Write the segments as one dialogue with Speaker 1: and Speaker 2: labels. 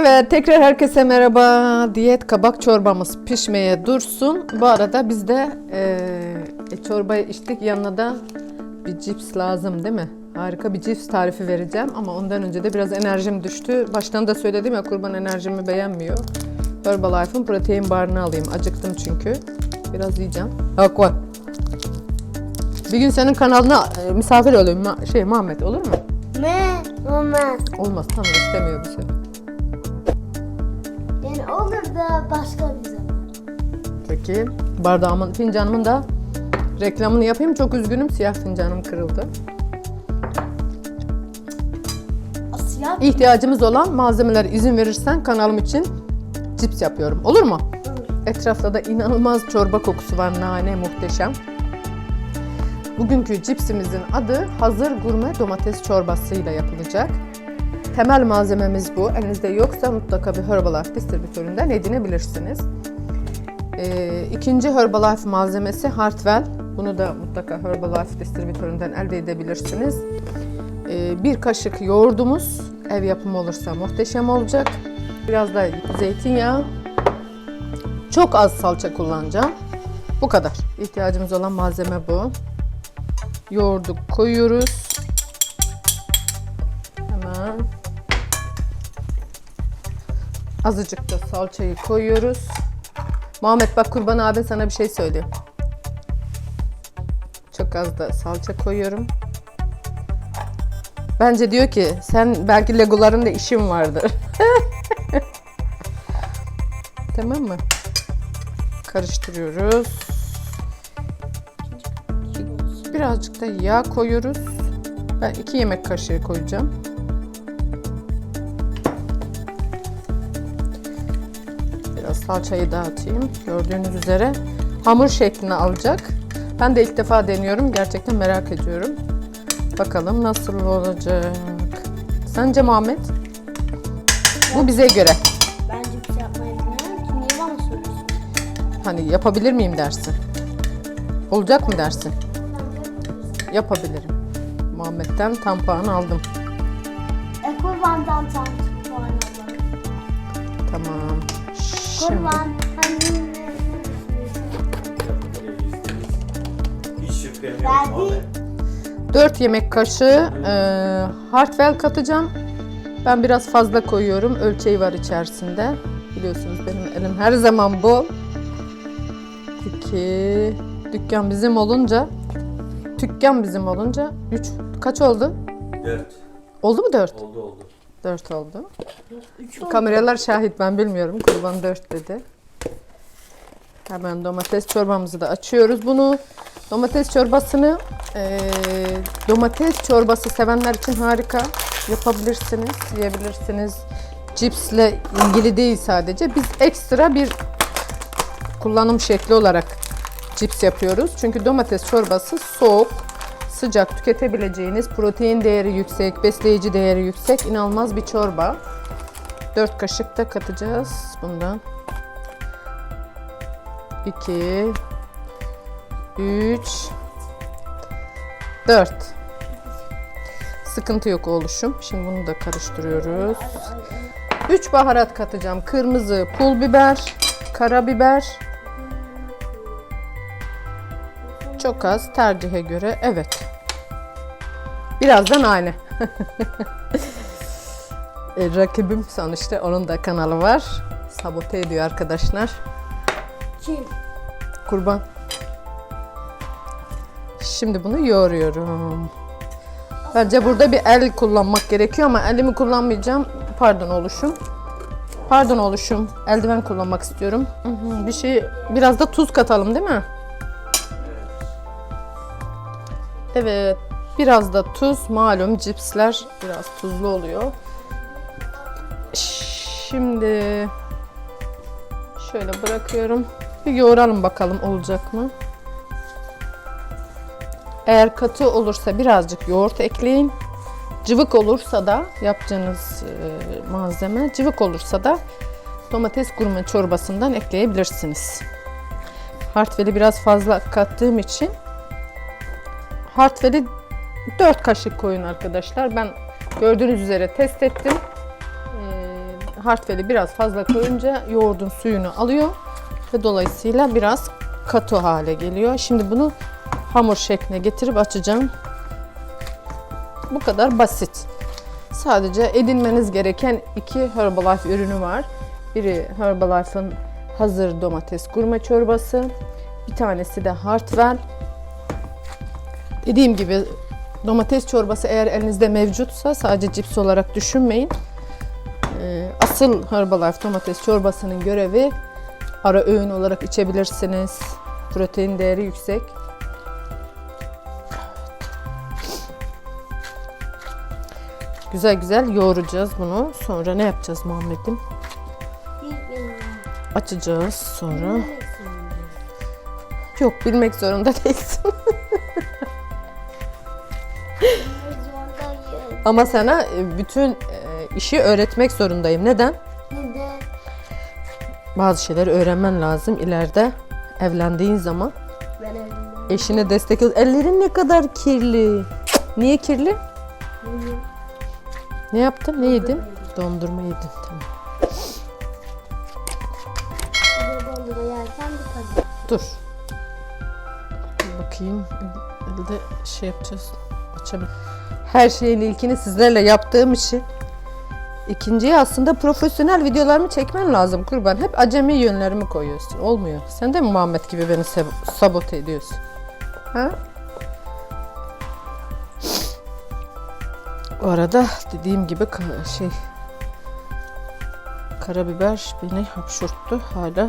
Speaker 1: Evet tekrar herkese merhaba. Diyet kabak çorbamız pişmeye dursun. Bu arada biz de eee çorbayı içtik yanına da bir cips lazım değil mi? Harika bir cips tarifi vereceğim ama ondan önce de biraz enerjim düştü. Baştan da söyledim ya kurban enerjimi beğenmiyor. Herbalife'ın protein barını alayım. Acıktım çünkü. Biraz yiyeceğim. Bak bak. Bir gün senin kanalına e, misafir olayım. Şey Muhammed olur mu?
Speaker 2: Ne? Olmaz.
Speaker 1: Olmaz tamam istemiyor bir şey.
Speaker 2: Yani olur da başka bir zaman.
Speaker 1: Peki bardağımın, fincanımın da reklamını yapayım. Çok üzgünüm siyah fincanım kırıldı.
Speaker 2: Asya
Speaker 1: İhtiyacımız olan malzemeler izin verirsen kanalım için cips yapıyorum. Olur mu?
Speaker 2: olur.
Speaker 1: Etrafta da inanılmaz çorba kokusu var. Nane muhteşem. Bugünkü cipsimizin adı hazır gurme domates çorbasıyla yapılacak. Temel malzememiz bu. Elinizde yoksa mutlaka bir Herbalife distribütöründen edinebilirsiniz. Ee, ikinci Herbalife malzemesi Hartwell. Bunu da mutlaka Herbalife distribütöründen elde edebilirsiniz. Ee, bir kaşık yoğurdumuz. Ev yapımı olursa muhteşem olacak. Biraz da zeytinyağı. Çok az salça kullanacağım. Bu kadar. İhtiyacımız olan malzeme bu. Yoğurdu koyuyoruz. Azıcık da salçayı koyuyoruz. Muhammed bak Kurban abin sana bir şey söylüyor. Çok az da salça koyuyorum. Bence diyor ki sen belki legoların da işin vardır. tamam mı? Karıştırıyoruz. Birazcık da yağ koyuyoruz. Ben iki yemek kaşığı koyacağım. Salçayı dağıtayım. Gördüğünüz üzere hamur şeklini alacak. Ben de ilk defa deniyorum. Gerçekten merak ediyorum. Bakalım nasıl olacak. Sence Muhammed? Bu bize göre.
Speaker 2: Ben cips yapmayı bilmiyorum ki. Niye bana soruyorsun?
Speaker 1: Hani yapabilir miyim dersin? Olacak mı dersin? Yapabilirim. Muhammed'den tam puan aldım.
Speaker 2: E kurbandan tam puan alalım.
Speaker 1: Tamam. Şimdi
Speaker 2: Kurban hani ne
Speaker 3: Hiç şüphem yok
Speaker 2: Verdi.
Speaker 3: Muhammed.
Speaker 1: 4 yemek kaşığı e, Hartwell katacağım. Ben biraz fazla koyuyorum. Ölçeği var içerisinde. Biliyorsunuz benim elim her zaman bol. Peki dükkan bizim olunca dükkan bizim olunca 3 kaç oldu?
Speaker 3: Dört.
Speaker 1: Oldu mu 4?
Speaker 3: Oldu oldu.
Speaker 1: 4 oldu.
Speaker 2: Üç oldu.
Speaker 1: Kameralar şahit ben bilmiyorum. Kurban 4 dedi. Hemen domates çorbamızı da açıyoruz. Bunu domates çorbasını eee, domates çorbası sevenler için harika yapabilirsiniz, yiyebilirsiniz. Cipsle ilgili değil sadece. Biz ekstra bir kullanım şekli olarak cips yapıyoruz. Çünkü domates çorbası soğuk, sıcak tüketebileceğiniz, protein değeri yüksek, besleyici değeri yüksek, inanılmaz bir çorba. 4 kaşık da katacağız bundan. 2 3 4 Sıkıntı yok oluşum. Şimdi bunu da karıştırıyoruz. 3 baharat katacağım. Kırmızı pul biber, karabiber. Çok az tercihe göre. Evet. Birazdan aynı. E, rakibim sonuçta onun da kanalı var. Sabote ediyor arkadaşlar.
Speaker 2: Kim?
Speaker 1: Kurban. Şimdi bunu yoğuruyorum. Bence burada bir el kullanmak gerekiyor ama elimi kullanmayacağım. Pardon oluşum. Pardon oluşum. Eldiven kullanmak istiyorum. Bir şey biraz da tuz katalım değil mi? Evet. Biraz da tuz. Malum cipsler biraz tuzlu oluyor. Şimdi şöyle bırakıyorum. Bir yoğuralım bakalım olacak mı? Eğer katı olursa birazcık yoğurt ekleyin. Cıvık olursa da yapacağınız e, malzeme cıvık olursa da domates gurme çorbasından ekleyebilirsiniz. Hartwell'i biraz fazla kattığım için Hartwell'i 4 kaşık koyun arkadaşlar. Ben gördüğünüz üzere test ettim. Ee, hartfeli biraz fazla koyunca yoğurdun suyunu alıyor ve dolayısıyla biraz katı hale geliyor. Şimdi bunu hamur şekline getirip açacağım. Bu kadar basit. Sadece edinmeniz gereken iki Herbalife ürünü var. Biri Herbalife'ın hazır domates gurme çorbası. Bir tanesi de Hartwell. Dediğim gibi domates çorbası eğer elinizde mevcutsa sadece cips olarak düşünmeyin. Ee, Asıl Herbalife domates çorbasının görevi ara öğün olarak içebilirsiniz. Protein değeri yüksek. Güzel güzel yoğuracağız bunu. Sonra ne yapacağız Muhammed'im? Açacağız sonra. Yok bilmek zorunda değilsin.
Speaker 2: Zorundayım.
Speaker 1: Ama sana e, bütün e, işi öğretmek zorundayım. Neden?
Speaker 2: Neden?
Speaker 1: Bazı şeyleri öğrenmen lazım ileride evlendiğin zaman.
Speaker 2: Ben.
Speaker 1: Eşine destek ol. Ellerin ne kadar kirli. Niye kirli?
Speaker 2: Bilmiyorum.
Speaker 1: Ne yaptın? Ne yedin? Dondurma yedin. Tamam.
Speaker 2: Dondurma.
Speaker 1: Dur. Bakayım. Elde şey yapacağız. Açabilir. Her şeyin ilkini sizlerle yaptığım için ikinciye aslında profesyonel videolarımı çekmen lazım kurban. Hep acemi yönlerimi koyuyorsun. Olmuyor. Sen de mi Muhammed gibi beni sab- sabote ediyorsun? Ha? O arada dediğim gibi şey karabiber beni hapşurttu. Hala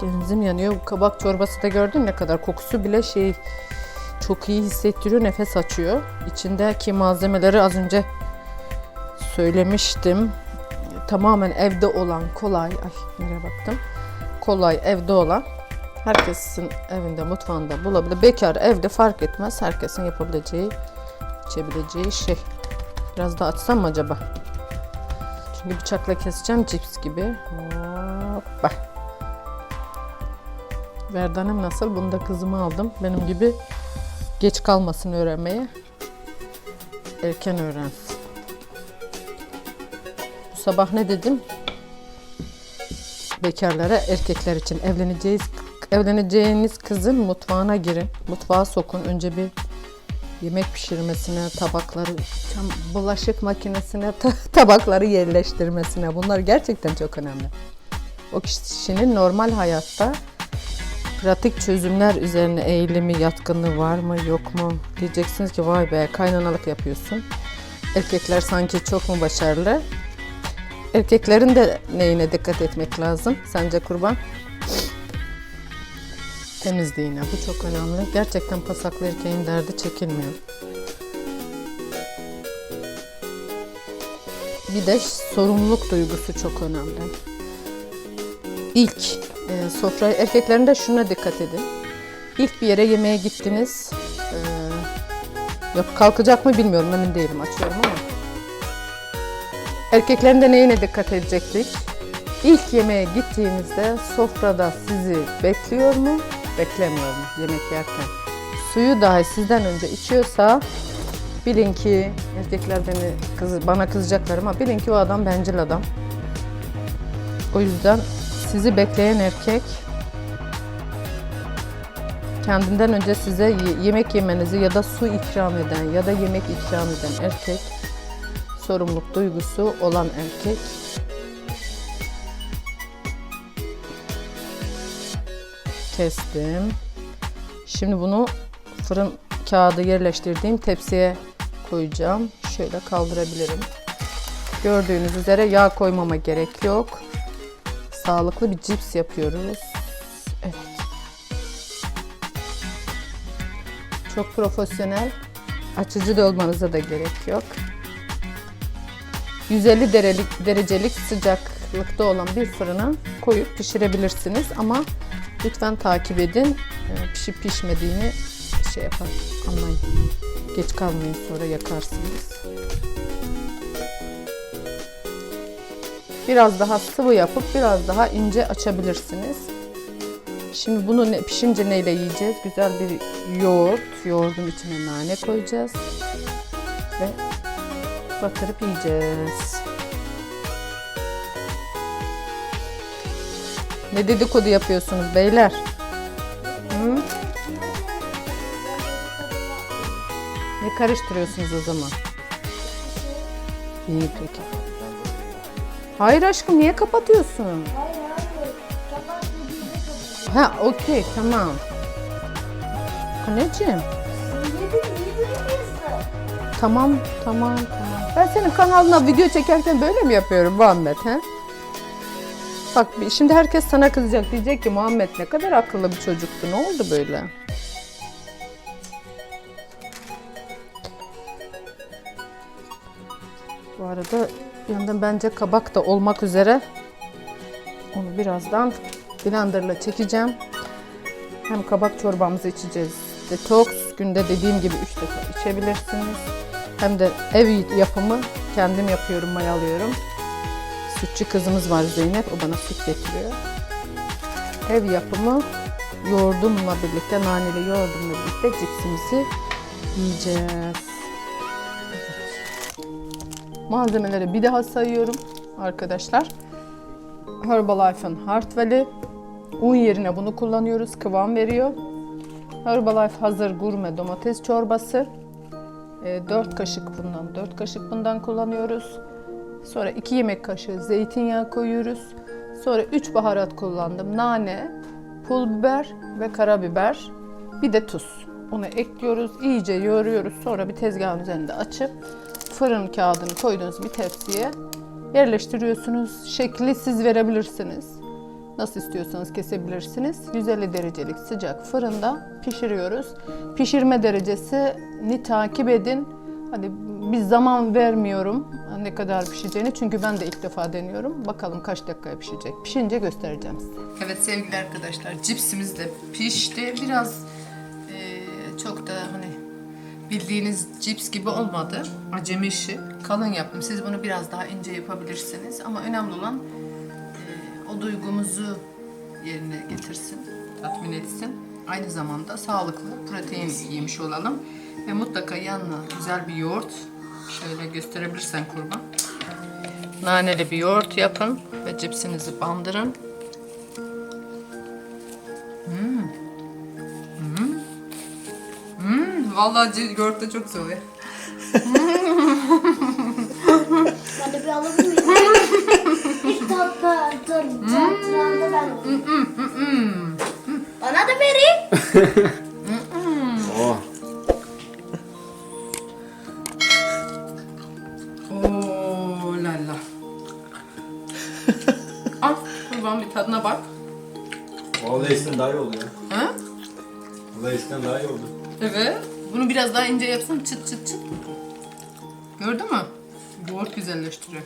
Speaker 1: Genzim yanıyor. Bu kabak çorbası da gördün ne kadar kokusu bile şey çok iyi hissettiriyor, nefes açıyor. İçindeki malzemeleri az önce söylemiştim. Tamamen evde olan kolay, ay nereye baktım? Kolay evde olan herkesin evinde, mutfağında bulabilir. Bekar evde fark etmez. Herkesin yapabileceği, içebileceği şey. Biraz daha açsam mı acaba? Çünkü bıçakla keseceğim cips gibi. Hoppa. Verdanem nasıl? Bunu da kızıma aldım. Benim gibi geç kalmasın öğrenmeye. Erken öğrensin. Bu sabah ne dedim? Bekarlara, erkekler için evleneceğiz, evleneceğiniz kızın mutfağına girin. Mutfağa sokun. Önce bir yemek pişirmesine, tabakları, bulaşık makinesine, ta- tabakları yerleştirmesine. Bunlar gerçekten çok önemli. O kişinin normal hayatta pratik çözümler üzerine eğilimi, yatkınlığı var mı, yok mu? Diyeceksiniz ki vay be kaynanalık yapıyorsun. Erkekler sanki çok mu başarılı? Erkeklerin de neyine dikkat etmek lazım sence kurban? Temizliğine. Bu çok önemli. Gerçekten pasaklı erkeğin derdi çekilmiyor. Bir de sorumluluk duygusu çok önemli. İlk e, sofraya erkeklerin de şuna dikkat edin. İlk bir yere yemeğe gittiniz. E, yok kalkacak mı bilmiyorum emin değilim açıyorum ama. Erkeklerin de neyine dikkat edecektik? İlk yemeğe gittiğinizde sofrada sizi bekliyor mu, beklemiyor mu yemek yerken? Suyu dahi sizden önce içiyorsa bilin ki erkekler beni kız, bana kızacaklar ama bilin ki o adam bencil adam. O yüzden sizi bekleyen erkek kendinden önce size ye- yemek yemenizi ya da su ikram eden ya da yemek ikram eden erkek sorumluluk duygusu olan erkek kestim. Şimdi bunu fırın kağıdı yerleştirdiğim tepsiye koyacağım. Şöyle kaldırabilirim. Gördüğünüz üzere yağ koymama gerek yok. Sağlıklı bir cips yapıyoruz. Evet. Çok profesyonel. Açıcı da olmanıza da gerek yok. 150 derecelik, derecelik sıcaklıkta olan bir fırına koyup pişirebilirsiniz ama lütfen takip edin. Ee, Pişip pişmediğini şey yapın, anlayın. Geç kalmayın sonra yakarsınız. Biraz daha sıvı yapıp biraz daha ince açabilirsiniz. Şimdi bunu ne, pişince neyle yiyeceğiz? Güzel bir yoğurt. Yoğurdun içine nane koyacağız. Ve batırıp yiyeceğiz. Ne dedikodu yapıyorsunuz beyler? Hı? Ne karıştırıyorsunuz o zaman? İyi peki. Hayır aşkım niye kapatıyorsun?
Speaker 2: Hayır hayır. Kapat.
Speaker 1: Ha okey tamam. Anneciğim tamam tamam tamam. Ben senin kanalına video çekerken böyle mi yapıyorum Muhammed he? Bak şimdi herkes sana kızacak diyecek ki Muhammed ne kadar akıllı bir çocuktu ne oldu böyle? Bu arada yandan bence kabak da olmak üzere. Onu birazdan blenderla çekeceğim. Hem kabak çorbamızı içeceğiz. Detoks günde dediğim gibi 3 defa içebilirsiniz. Hem de ev yapımı kendim yapıyorum, mayalıyorum. Sütçü kızımız var Zeynep, o bana süt getiriyor. Ev yapımı yoğurdumla birlikte, naneli yoğurdumla birlikte cipsimizi yiyeceğiz. Malzemeleri bir daha sayıyorum arkadaşlar. Herbalife'ın Hartwell'i Un yerine bunu kullanıyoruz. Kıvam veriyor. Herbalife hazır gurme domates çorbası. 4 kaşık bundan, 4 kaşık bundan kullanıyoruz. Sonra 2 yemek kaşığı zeytinyağı koyuyoruz. Sonra 3 baharat kullandım. Nane, pul biber ve karabiber. Bir de tuz. Onu ekliyoruz. iyice yoğuruyoruz. Sonra bir tezgahın üzerinde açıp fırın kağıdını koyduğunuz bir tepsiye yerleştiriyorsunuz. Şekli siz verebilirsiniz. Nasıl istiyorsanız kesebilirsiniz. 150 derecelik sıcak fırında pişiriyoruz. Pişirme derecesini takip edin. Hani bir zaman vermiyorum ne kadar pişeceğini çünkü ben de ilk defa deniyorum. Bakalım kaç dakikaya pişecek. Pişince göstereceğim size. Evet sevgili arkadaşlar cipsimiz de pişti. Biraz bildiğiniz cips gibi olmadı. Acemi işi. Kalın yaptım. Siz bunu biraz daha ince yapabilirsiniz. Ama önemli olan e, o duygumuzu yerine getirsin, tatmin etsin. Aynı zamanda sağlıklı protein yemiş olalım. Ve mutlaka yanına güzel bir yoğurt, şöyle gösterebilirsen kurban. Naneli bir yoğurt yapın ve cipsinizi bandırın. Vallahi yoğurt da çok güzel oluyor.
Speaker 2: Ben de bir alabilir miyim? İlk tatlı tatlılarında ben alayım. Bana da verin.
Speaker 3: Oh.
Speaker 1: Oo la la. Al kurban bir tadına bak.
Speaker 3: O Lay's'ten daha iyi oldu ya.
Speaker 1: Ha?
Speaker 3: Lay's'ten daha iyi oldu.
Speaker 1: Evet. Bunu biraz daha ince yapsan çıt çıt çıt. Gördün mü? Yoğurt güzelleştiriyor.